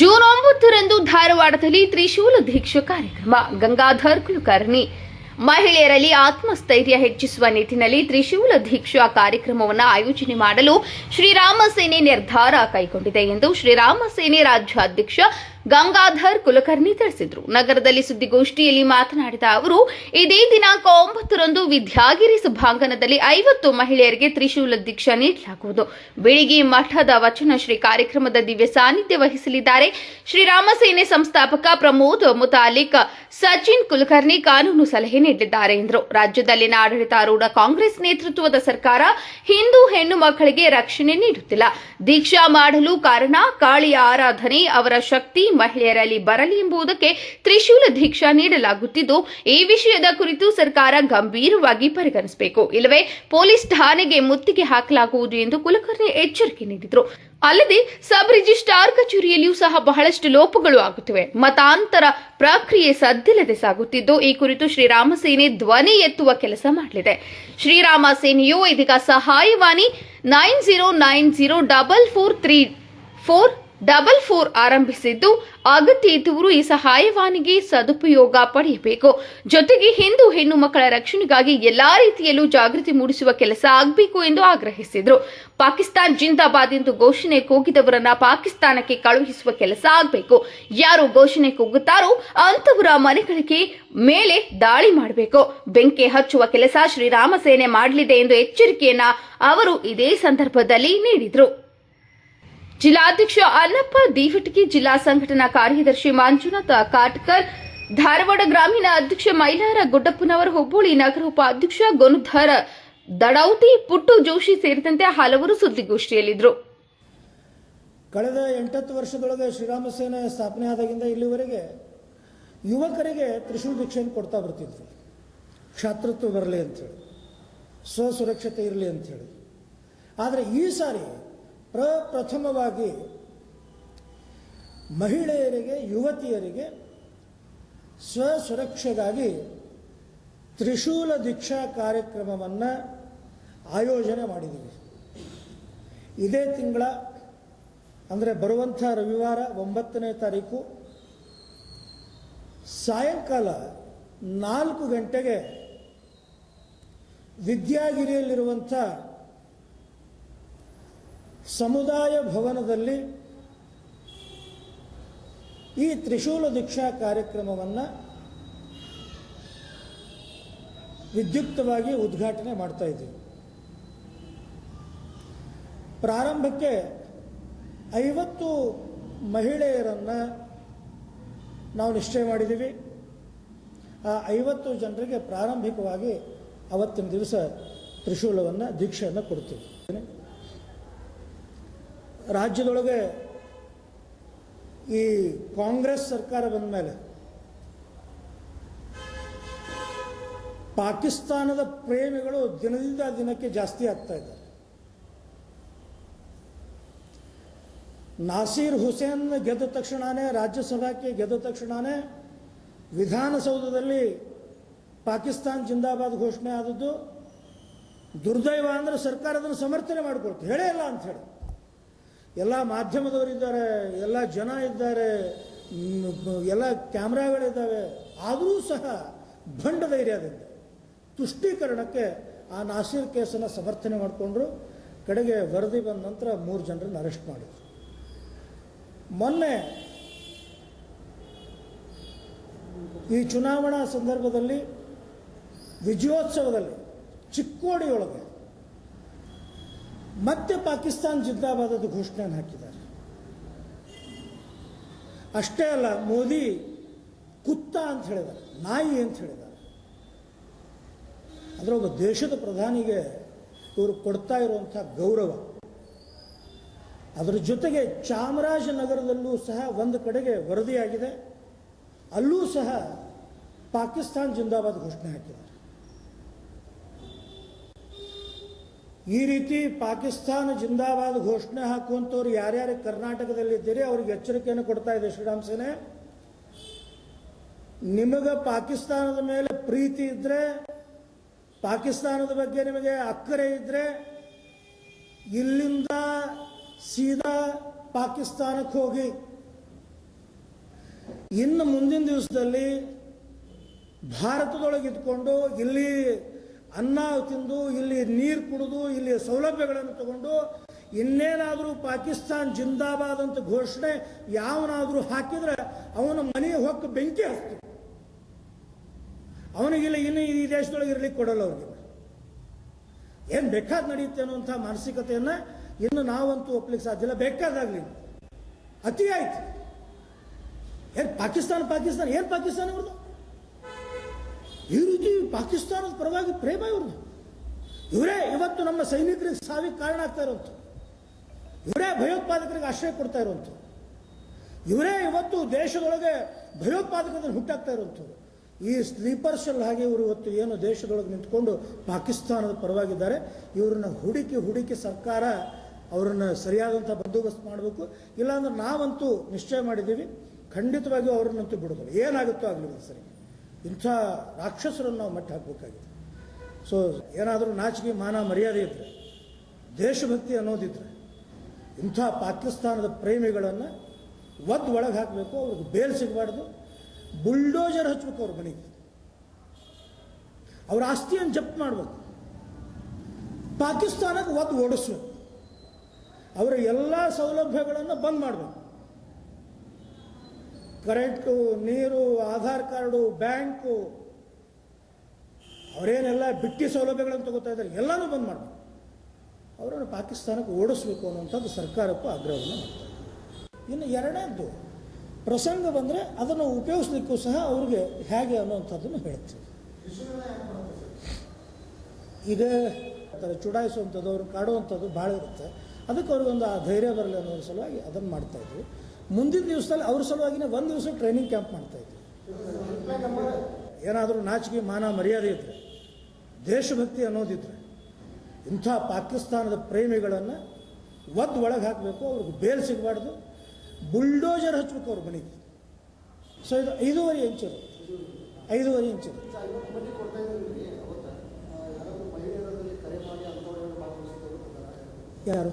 June ಒಂಬತ್ತರಂದು ಧಾರವಾಡದಲ್ಲಿ ತ್ರಿಶೂಲ ದೀಕ್ಷ ಕಾರ್ಯಕ್ರಮ. ಗಂಗಾಧರ್ ಕುಲಕರ್ಣಿ. ಮಹಿಳೆಯರಲ್ಲಿ ಆತ್ಮಸ್ಥೈರ್ಯ ಹೆಚ್ಚಿಸುವ ನಿಟ್ಟಿನಲ್ಲಿ ತ್ರಿಶೂಲ ದೀಕ್ಷಾ ಕಾರ್ಯಕ್ರಮವನ್ನು ಆಯೋಜನೆ ಮಾಡಲು ಶ್ರೀರಾಮ ಸೇನೆ ನಿರ್ಧಾರ ಕೈಗೊಂಡಿದೆ ಎಂದು ಶ್ರೀರಾಮ ಸೇನೆ ರಾಜ್ಯಾಧ್ಯಕ್ಷ ಗಂಗಾಧರ್ ಕುಲಕರ್ಣಿ ತಿಳಿಸಿದರು. ನಗರದಲ್ಲಿ ಸುದ್ದಿಗೋಷ್ಠಿಯಲ್ಲಿ ಮಾತನಾಡಿದ ಅವರು, ಇದೇ ದಿನಾಂಕ ಒಂಬತ್ತರಂದು ವಿದ್ಯಾಗಿರಿ ಸಭಾಂಗಣದಲ್ಲಿ ಐವತ್ತು ಮಹಿಳೆಯರಿಗೆ ತ್ರಿಶೂಲ ದೀಕ್ಷಾ ನೀಡಲಾಗುವುದು. ಬೆಳಿಗ್ಗೆ ಮಠದ ವಚನ ಶ್ರೀ ಕಾರ್ಯಕ್ರಮದ ದಿವ್ಯ ಸಾನ್ನಿಧ್ಯ ವಹಿಸಲಿದ್ದಾರೆ. ಶ್ರೀರಾಮ ಸೇನೆ ಸಂಸ್ಥಾಪಕ ಪ್ರಮೋದ್ ಮುತಾಲಿಕ್, ಸಚಿನ್ ಕುಲಕರ್ಣಿ ಕಾನೂನು ಸಲಹೆ ನೀಡಿದ್ದಾರೆ ಎಂದರು. ರಾಜ್ಯದಲ್ಲಿನ ಆಡಳಿತಾರೂಢ ಕಾಂಗ್ರೆಸ್ ನೇತೃತ್ವದ ಸರ್ಕಾರ ಹಿಂದೂ ಹೆಣ್ಣು ಮಕ್ಕಳಿಗೆ ರಕ್ಷಣೆ ನೀಡುತ್ತಿಲ್ಲ. ದೀಕ್ಷಾ ಮಾಡಲು ಕಾರಣ ಕಾಳಿಯ ಆರಾಧನೆ ಅವರ ಶಕ್ತಿ ಮಹಿಳೆಯರಲ್ಲಿ ಬರಲಿ ಎಂಬುದಕ್ಕೆ ತ್ರಿಶೂಲ ದೀಕ್ಷಾ ನೀಡಲಾಗುತ್ತಿದ್ದು, ಈ ವಿಷಯದ ಕುರಿತು ಸರ್ಕಾರ ಗಂಭೀರವಾಗಿ ಪರಿಗಣಿಸಬೇಕು. ಇಲ್ಲವೇ, ಪೊಲೀಸ್ ಠಾಣೆಗೆ ಮುತ್ತಿಗೆ ಹಾಕಲಾಗುವುದು ಎಂದು ಕುಲಕರ್ಣಿ ಎಚ್ಚರಿಕೆ ನೀಡಿದರು. ಅಲ್ಲದೆ, ಸಬ್ ರಿಜಿಸ್ಟ್ರಾರ್ ಕಚೇರಿಯಲ್ಲಿಯೂ ಸಹ ಬಹಳಷ್ಟು ಲೋಪಗಳು ಆಗುತ್ತಿವೆ. ಮತಾಂತರ ಪ್ರಕ್ರಿಯೆ ಸದ್ದಿಲ್ಲದೆ ಸಾಗುತ್ತಿದ್ದು, ಈ ಕುರಿತು ಶ್ರೀರಾಮ ಸೇನೆ ಧ್ವನಿ ಎತ್ತುವ ಕೆಲಸ ಮಾಡಲಿದೆ. ಶ್ರೀರಾಮ ಸೇನೆಯು ಇದೀಗ ಸಹಾಯವಾಣಿ nine zero nine zero double four three four double four ಆರಂಭಿಸಿದ್ದು, ಅಗತ್ಯ ಇದ್ದವರು ಈ ಸಹಾಯವಾಣಿಗೆ ಸದುಪಯೋಗ ಪಡೆಯಬೇಕು. ಜೊತೆಗೆ ಹಿಂದೂ ಹೆಣ್ಣು ಮಕ್ಕಳ ರಕ್ಷಣೆಗಾಗಿ ಎಲ್ಲಾ ರೀತಿಯಲ್ಲೂ ಜಾಗೃತಿ ಮೂಡಿಸುವ ಕೆಲಸ ಆಗಬೇಕು ಎಂದು ಆಗ್ರಹಿಸಿದರು. ಪಾಕಿಸ್ತಾನ್ ಜಿಂದಾಬಾದ್ ಎಂದು ಘೋಷಣೆ ಕೂಗಿದವರನ್ನ ಪಾಕಿಸ್ತಾನಕ್ಕೆ ಕಳುಹಿಸುವ ಕೆಲಸ ಆಗಬೇಕು. ಯಾರು ಘೋಷಣೆ ಕೂಗುತ್ತಾರೋ ಅಂತವರ ಮನೆಗಳಿಗೆ ಮೇಲೆ ದಾಳಿ ಮಾಡಬೇಕು. ಬೆಂಕಿ ಹಚ್ಚುವ ಕೆಲಸ ಶ್ರೀರಾಮ ಸೇನೆ ಮಾಡಲಿದೆ ಎಂದು ಎಚ್ಚರಿಕೆಯನ್ನ ಅವರು ಇದೇ ಸಂದರ್ಭದಲ್ಲಿ ನೀಡಿದರು. ಜಿಲ್ಲಾಧ್ಯಕ್ಷ ಅನ್ನಪ್ಪ ದೀವಟಗಿ ಜಿಲ್ಲಾ ಸಂಘಟನಾ ಕಾರ್ಯದರ್ಶಿ ಮಂಜುನಾಥ ಕಾಟ್ಕರ್, ಧಾರವಾಡ ಗ್ರಾಮೀಣ ಅಧ್ಯಕ್ಷ ಮೈಲಾರ ಗುಡ್ಡಪ್ಪನವರ ಹುಬ್ಬಳ್ಳಿ ನಗರ ಉಪಾಧ್ಯಕ್ಷ ಗೊನುಧರ ದಡೌತಿ ಪುಟ್ಟು ಜೋಶಿ ಸೇರಿದಂತೆ ಹಲವರು ಸುದ್ದಿಗೋಷ್ಠಿಯಲ್ಲಿದ್ದರು. ಕಳೆದ ಎಂಟತ್ತು ವರ್ಷದೊಳಗೆ ಶ್ರೀರಾಮ ಸೇನೆ ಸ್ಥಾಪನೆ ಆದಾಗಿಂದ ಇಲ್ಲಿವರೆಗೆ ಯುವಕರಿಗೆ ತ್ರಿಶೂಲ್ ದೀಕ್ಷೆಯನ್ನು ಕೊಡ್ತಾ ಬರ್ತಿದ್ರು. ಕ್ಷಾತ್ರತ್ವ ಬರಲಿ ಅಂಥೇಳಿ ಸ್ವಸುರಕ್ಷತೆ ಇರಲಿ ಅಂಥೇಳಿ ಆದರೆ ಈ ಸಾರಿ ಪ್ರಪ್ರಥಮವಾಗಿ ಮಹಿಳೆಯರಿಗೆ, ಯುವತಿಯರಿಗೆ ಸ್ವಸುರಕ್ಷೆಗಾಗಿ ತ್ರಿಶೂಲ ದೀಕ್ಷಾ ಕಾರ್ಯಕ್ರಮವನ್ನು ಆಯೋಜನೆ ಮಾಡಿದ್ದೀವಿ. ಇದೇ ತಿಂಗಳ, ಅಂದರೆ ಬರುವಂಥ ರವಿವಾರ ಒಂಬತ್ತನೇ ತಾರೀಕು, ಸಾಯಂಕಾಲ ನಾಲ್ಕು ಗಂಟೆಗೆ ವಿದ್ಯಾಗಿರಿಯಲ್ಲಿರುವಂಥ ಸಮುದಾಯ ಭವನದಲ್ಲಿ ಈ ತ್ರಿಶೂಲ ದೀಕ್ಷಾ ಕಾರ್ಯಕ್ರಮವನ್ನು ವಿದ್ಯುಕ್ತವಾಗಿ ಉದ್ಘಾಟನೆ ಮಾಡ್ತಾ ಇದ್ದೀವಿ. ಪ್ರಾರಂಭಕ್ಕೆ ಐವತ್ತು ಮಹಿಳೆಯರನ್ನು ನಾವು ನಿಶ್ಚಯ ಮಾಡಿದ್ದೀವಿ. ಆ ಐವತ್ತು ಜನರಿಗೆ ಪ್ರಾರಂಭಿಕವಾಗಿ ಅವತ್ತಿನ ದಿವಸ ತ್ರಿಶೂಲವನ್ನು ದೀಕ್ಷೆಯನ್ನು ಕೊಡ್ತೀವಿ. ರಾಜ್ಯದೊಳಗೆ ಈ ಕಾಂಗ್ರೆಸ್ ಸರ್ಕಾರ ಬಂದ ಮೇಲೆ ಪಾಕಿಸ್ತಾನದ ಪ್ರೇಮಿಗಳು ದಿನದಿಂದ ದಿನಕ್ಕೆ ಜಾಸ್ತಿ ಆಗ್ತಾ ಇದ್ದಾರೆ. ನಾಸೀರ್ ಹುಸೇನ್ ಗೆದ್ದ ತಕ್ಷಣನೇ ರಾಜ್ಯಸಭಾಕ್ಕೆ ಗೆದ್ದ ತಕ್ಷಣನೇ ವಿಧಾನಸೌಧದಲ್ಲಿ ಪಾಕಿಸ್ತಾನ್ ಜಿಂದಾಬಾದ್ ಘೋಷಣೆ ಆದದ್ದು ದುರ್ದೈವ ಅಂದರೆ ಸರ್ಕಾರ ಅದನ್ನು ಸಮರ್ಥನೆ ಮಾಡಿಕೊಳ್ತು ಹೇಳೇ ಇಲ್ಲ ಅಂತ ಹೇಳಿ. ಎಲ್ಲ ಮಾಧ್ಯಮದವರಿದ್ದಾರೆ ಎಲ್ಲ ಜನ ಇದ್ದಾರೆ ಎಲ್ಲ ಕ್ಯಾಮ್ರಾಗಳಿದ್ದಾವೆ, ಆದರೂ ಸಹ ಭಂಡ ಧೈರ್ಯದಿಂದ ತುಷ್ಟೀಕರಣಕ್ಕೆ ಆ ನಾಸೀರ್ ಕೇಸನ್ನು ಸಮರ್ಥನೆ ಮಾಡಿಕೊಂಡ್ರು. ಕಡೆಗೆ ವರದಿ ಬಂದ ನಂತರ ಮೂರು ಜನರನ್ನು ಅರೆಸ್ಟ್ ಮಾಡಿದರು. ಮೊನ್ನೆ ಈ ಚುನಾವಣಾ ಸಂದರ್ಭದಲ್ಲಿ ವಿಜಯೋತ್ಸವದಲ್ಲಿ ಚಿಕ್ಕೋಡಿಯೊಳಗೆ ಮತ್ತೆ ಪಾಕಿಸ್ತಾನ್ ಜಿಂದಾಬಾದದ ಘೋಷಣೆಯನ್ನು ಹಾಕಿದ್ದಾರೆ. ಅಷ್ಟೇ ಅಲ್ಲ, ಮೋದಿ ಕುತ್ತ ಅಂತ ಹೇಳಿದ್ದಾರೆ, ನಾಯಿ ಅಂತ ಹೇಳಿದ್ದಾರೆ. ಅದರ ಒಬ್ಬ ದೇಶದ ಪ್ರಧಾನಿಗೆ ಇವರು ಕೊಡ್ತಾ ಇರುವಂಥ ಗೌರವ, ಅದರ ಜೊತೆಗೆ ಚಾಮರಾಜನಗರದಲ್ಲೂ ಸಹ ಒಂದು ಕಡೆಗೆ ವರದಿಯಾಗಿದೆ, ಅಲ್ಲೂ ಸಹ ಪಾಕಿಸ್ತಾನ್ ಜಿಂದಾಬಾದ್ ಘೋಷಣೆ ಹಾಕಿದ್ದಾರೆ. ಈ ರೀತಿ ಪಾಕಿಸ್ತಾನ ಜಿಂದಾಬಾದ್ ಘೋಷಣೆ ಹಾಕುವಂಥವ್ರು ಯಾರ್ಯಾರು ಕರ್ನಾಟಕದಲ್ಲಿದ್ದೀರಿ, ಅವ್ರಿಗೆ ಎಚ್ಚರಿಕೆಯನ್ನು ಕೊಡ್ತಾ ಇದೆ ಶ್ರೀರಾಮ್ ಸೇನೆ. ನಿಮಗೆ ಪಾಕಿಸ್ತಾನದ ಮೇಲೆ ಪ್ರೀತಿ ಇದ್ರೆ, ಪಾಕಿಸ್ತಾನದ ಬಗ್ಗೆ ನಿಮಗೆ ಅಕ್ಕರೆ ಇದ್ದರೆ ಇಲ್ಲಿಂದ ಸೀದಾ ಪಾಕಿಸ್ತಾನಕ್ಕೆ ಹೋಗಿ. ಇನ್ನು ಮುಂದಿನ ದಿವಸದಲ್ಲಿ ಭಾರತದೊಳಗೆ ಇದ್ಕೊಂಡು ಇಲ್ಲಿ ಅನ್ನ ತಿಂದು, ಇಲ್ಲಿ ನೀರು ಕುಡಿದು, ಇಲ್ಲಿ ಸೌಲಭ್ಯಗಳನ್ನು ತಗೊಂಡು ಇನ್ನೇನಾದರೂ ಪಾಕಿಸ್ತಾನ್ ಜಿಂದಾಬಾದ್ ಅಂತ ಘೋಷಣೆ ಯಾವನಾದರೂ ಹಾಕಿದ್ರೆ ಅವನ ಮನೆ ಹೊಕ್ಕ ಬೆಂಕಿ ಹಚ್ತು. ಅವನಿಗಿಲ್ಲ ಇನ್ನು ಈ ದೇಶದೊಳಗೆ ಇರಲಿಕ್ಕೆ ಕೊಡಲ್ಲ ಅವ್ರಿಗೆ. ಏನು ಬೇಕಾದ ನಡೆಯುತ್ತೆ ಅನ್ನುವಂಥ ಮಾನಸಿಕತೆಯನ್ನು ಇನ್ನು ನಾವಂತೂ ಒಪ್ಲಿಕ್ಕೆ ಸಾಧ್ಯ ಇಲ್ಲ. ಬೇಕಾದಾಗಲಿ. ಅತಿ ಆಯ್ತು ಏನು ಪಾಕಿಸ್ತಾನ ಪಾಕಿಸ್ತಾನ, ಏನು ಪಾಕಿಸ್ತಾನ ಇವ್ರದ್ದು? ಈ ರೀತಿ ಪಾಕಿಸ್ತಾನದ ಪರವಾಗಿ ಪ್ರೇಮ ಇವ್ರದ್ದು. ಇವರೇ ಇವತ್ತು ನಮ್ಮ ಸೈನಿಕರಿಗೆ ಸಾವಿಗೆ ಕಾರಣ ಆಗ್ತಾ ಇರುವಂಥ ಇವರೇ ಭಯೋತ್ಪಾದಕರಿಗೆ ಆಶ್ರಯ ಕೊಡ್ತಾ ಇರುವಂಥ ಇವರೇ ಇವತ್ತು ದೇಶದೊಳಗೆ ಭಯೋತ್ಪಾದಕರನ್ನು ಹುಟ್ಟಾಗ್ತಾ ಇರುವಂಥವ್ರು ಈ ಸ್ಲೀಪರ್ ಸೆಲ್ ಹಾಗೆ ಇವರು ಇವತ್ತು ಏನು ದೇಶದೊಳಗೆ ನಿಂತ್ಕೊಂಡು ಪಾಕಿಸ್ತಾನದ ಪರವಾಗಿದ್ದಾರೆ. ಇವರನ್ನ ಹುಡುಕಿ ಹುಡುಕಿ ಸರ್ಕಾರ ಅವರನ್ನು ಸರಿಯಾದಂಥ ಬಂದೋಬಸ್ತ್ ಮಾಡಬೇಕು. ಇಲ್ಲಾಂದ್ರೆ ನಾವಂತೂ ನಿಶ್ಚಯ ಮಾಡಿದ್ದೀವಿ. ಖಂಡಿತವಾಗಿಯೂ ಅವ್ರನ್ನಂತೂ ಬಿಡೋದಿಲ್ಲ ಏನಾಗುತ್ತೋ ಆಗಲಿಲ್ಲ ಸರಿ ಇಂಥ ರಾಕ್ಷಸರನ್ನು ನಾವು ಮಟ್ಟ ಹಾಕಬೇಕಾಗಿದೆ. ಸೊ ಏನಾದರೂ ನಾಚಿಕೆ, ಮಾನ, ಮರ್ಯಾದೆ ಇದ್ದರೆ ದೇಶಭಕ್ತಿ ಅನ್ನೋದಿದ್ರೆ, ಇಂಥ ಪಾಕಿಸ್ತಾನದ ಪ್ರೇಮಿಗಳನ್ನು ಒದ್ದು ಒಳಗೆ ಹಾಕಬೇಕು, ಅವ್ರಿಗೆ ಬೇಲ್ ಸಿಗಬಾರ್ದು, ಬುಲ್ಡೋಜರ್ ಹಚ್ಬೇಕು ಅವ್ರ ಮನೆಗೆ. ಅವ್ರ ಆಸ್ತಿಯನ್ನು ಜಪ್ತ್ ಮಾಡಬೇಕು. ಪಾಕಿಸ್ತಾನಕ್ಕೆ ಒದ್ದು ಓಡಿಸ್ಬೇಕು. ಅವರ ಎಲ್ಲ ಸೌಲಭ್ಯಗಳನ್ನು ಬಂದ್ ಮಾಡಬೇಕು. ಕರೆಂಟು, ನೀರು, ಆಧಾರ್ ಕಾರ್ಡು, ಬ್ಯಾಂಕು, ಅವರೇನೆಲ್ಲ ಬಿಟ್ಟಿ ಸೌಲಭ್ಯಗಳನ್ನು ತಗೋತಾ ಇದ್ದಾರೆ. ಎಲ್ಲನೂ ಬಂದ್ ಮಾಡಬೇಕು. ಅವರನ್ನು ಪಾಕಿಸ್ತಾನಕ್ಕೆ ಓಡಿಸ್ಬೇಕು ಅನ್ನುವಂಥದ್ದು ಸರ್ಕಾರಕ್ಕೂ ಆಗ್ರಹವನ್ನು ಮಾಡ್ತಾರೆ ಇನ್ನು ಎರಡನೇದ್ದು, ಪ್ರಸಂಗ ಬಂದರೆ ಅದನ್ನು ಉಪಯೋಗಿಸ್ಲಿಕ್ಕೂ ಸಹ ಅವ್ರಿಗೆ ಹೇಗೆ ಅನ್ನುವಂಥದ್ದನ್ನು ಹೇಳ್ತೀವಿ. ಈಗ ಚುಡಾಯಿಸುವಂಥದ್ದು, ಅವ್ರನ್ನ ಕಾಡುವಂಥದ್ದು ಭಾಳ ಇರುತ್ತೆ. ಅದಕ್ಕೆ ಅವ್ರಿಗೊಂದು ಆ ಧೈರ್ಯ ಬರಲಿ ಅನ್ನೋ ಸಲುವಾಗಿ ಅದನ್ನು ಮಾಡ್ತಾ ಇದ್ವಿ. ಮುಂದಿನ ದಿವಸದಲ್ಲಿ ಅವ್ರ ಸಲುವಾಗಿನೇ ಒಂದು ದಿವಸ ಟ್ರೈನಿಂಗ್ ಕ್ಯಾಂಪ್ ಮಾಡ್ತಾ ಇದ್ವಿ. ಏನಾದರೂ ನಾಚಿಕೆ ಮಾನ ಮರ್ಯಾದೆ ಇದ್ದರೆ ದೇಶಭಕ್ತಿ ಅನ್ನೋದಿದ್ರೆ ಇಂಥ ಪಾಕಿಸ್ತಾನದ ಪ್ರೇಮಿಗಳನ್ನು ಒದ್ದು ಒಳಗೆ ಹಾಕಬೇಕು ಅವ್ರಿಗೆ ಬೇಲ್ ಸಿಗಬಾರ್ದು ಬುಲ್ಡೋಜರ್ ಹಚ್ಬೇಕು ಅವ್ರ ಮನೆಗೆ. ಸೊ ಇದು ಐದೂವರೆ ಇಂಚರು ಐದೂವರೆ ಇಂಚರು ಯಾರು?